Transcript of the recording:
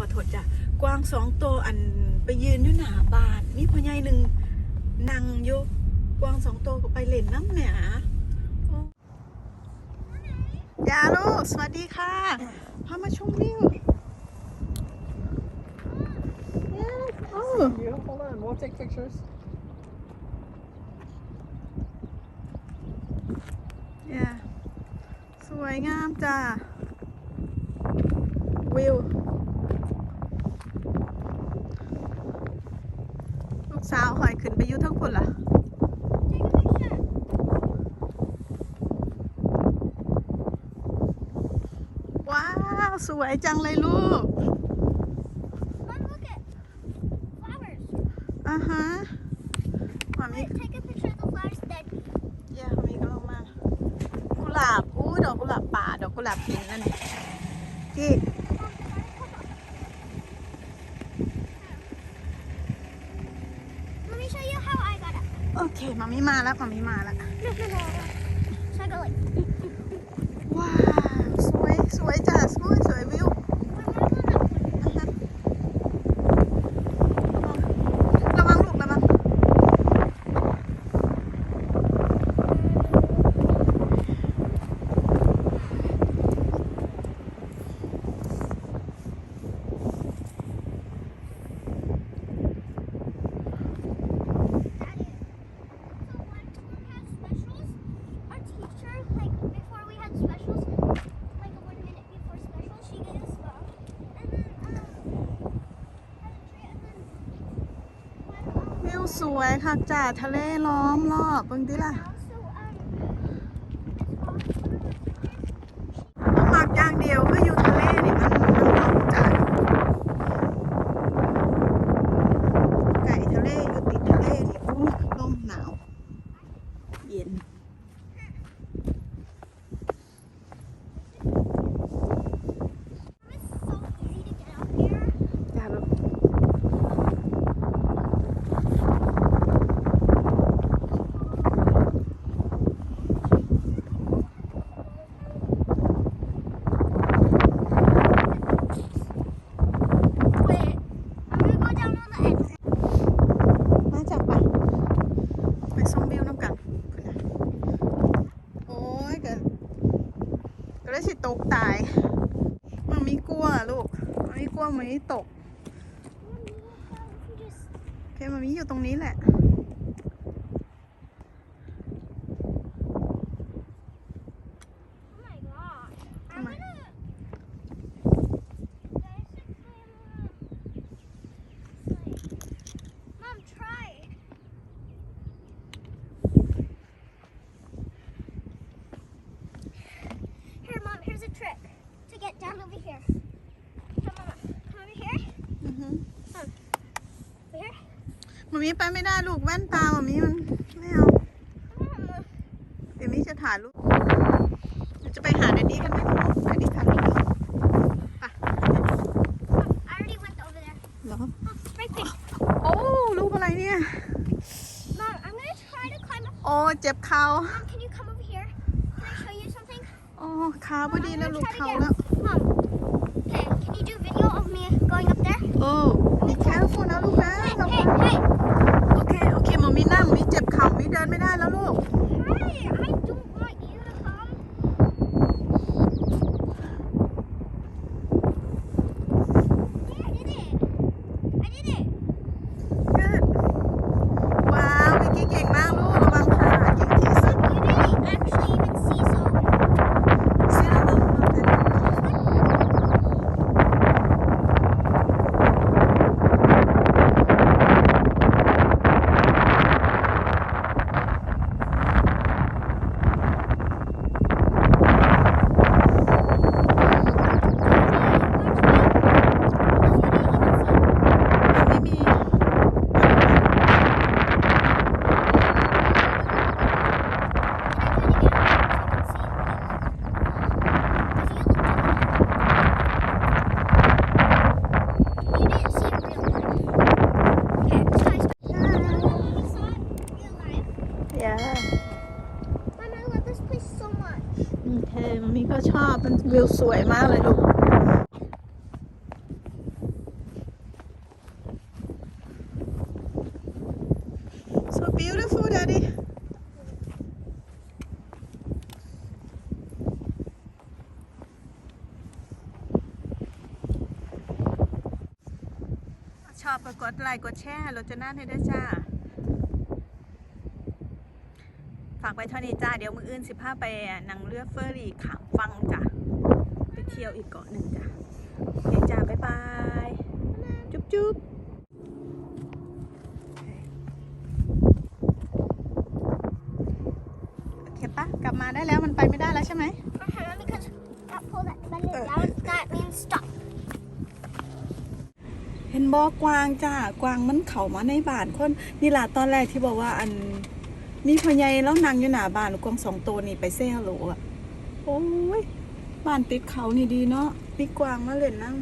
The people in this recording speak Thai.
ขอโทษจ้ะกวางสองตัวอันไปยืนอยู่หน้าบ้านมีพ่อใหญ่หนึ่งนั่งอยู่กวางสองตัวก็ไปเล่นน้ำเนี่ยโอ้ยาลูกสวัสดีค่ะพามาชมวิว Yes. Oh. You hold on, we'll take pictures. Yeah. สวยงามจ้าวิว ลูก สาวหอยขึ้นไปอยู่ทั้งคนล่ะว้าวสวยจังเลยลูก Mom, look at flowers. อ่าฮะมามี Wait, take a picture of the flowers that เย่มามีก็ลงมากุหลาบอู้ดอกกุหลาบป่าดอกกุหลาบหินนั่นที่ Let me show you how I got it. โอเค มามีมา แล้วมามีมาแล้ว No, no, no. So I go like, ว้าว สวย สวยจ้ะสวยสวยวิว อ่าฮะระวังลูกระวัง Daddy. So when we had specials, our teacher, like before we had specials, like one minute before special, she gave us love. And then, um, had a treat, and then when, um, วิว สวยค่ะจ้ะทะเลล้อมรอบเบิ่งดิล่ะ also, um, it's called, หมักอย่างเดียวคืออยู่ทะเลนี่มันมันล่มจ้ะไก่ทะเลอยู่ติดทะเลนี่อู้ลมหนาว เย็น it's so easy to get up here. จ้าลูก Wait, I'm gonna go down on the edge. มาจับไปไปชมวิวน้ำกันพุ่นน่ะโอ้ยก็ก็ได้สิ ตกตาย มันมีกลัวลูก มันมีกลัวมันมีตกโอเคมันมีอยู่ตรงนี้แหละ Oh my god. I'm Come on. gonna. Mom, try. Here, Mom, here's a trick to get down over here. Come on, come over here. อือฮึ Over here. มันมีไปไม่ได้ลูกแว่นตามันมีมันไม่เอา Come on, เดี๋ยวมีจะถ่ายรูปเดี๋ยวจะไปหาเดดดี้กันไหมไปดิค่ะลูก Mom, I already went over there. เหรอ Oh, right there. โอ้รูปอะไรเนี่ย Mom, I'm gonna try to climb up. โอ้เจ็บเข่า Mom, can you come over here? Can I show you something? โอ้ขาพอดีแล้วลูก Try to เข่า get- แล้ว video of me going up there? โโอเคมันมี่ก็ชอบมันวิวสวยมากเลยลูกชอบก็กดไลค์กดแชร์รจะน่าให้ได้จ้า ฝากไว้เท่านี้จ้า เดี๋ยวมืออื่นสิพาไปนังเรือเฟอร์รี่ขามฟังจ้ะ ไปเที่ยวอีกเกาะหนึ่งจ้ะโอเคจ้า บ๊ายบาย จุ๊บจุ๊บโอเคปะกลับมาได้แล้วมันไปไม่ได้แล้วใช่ไหม Uh-huh, because that pull that button down, that means stop. เห็นบอกกวางจ้ากวางมันเข้ามาในบ้านคนนี่ล่ะตอนแรกที่บอกว่าอัน มีพ่อใหญ่แล้วนางอยู่หน้าบ้านกวางสองตัวนี่ไปเซ่ฮัลโหลอะโอ้ยบ้านติดเขานี่ดีเนาะมีกวางมาเล่นนั่ง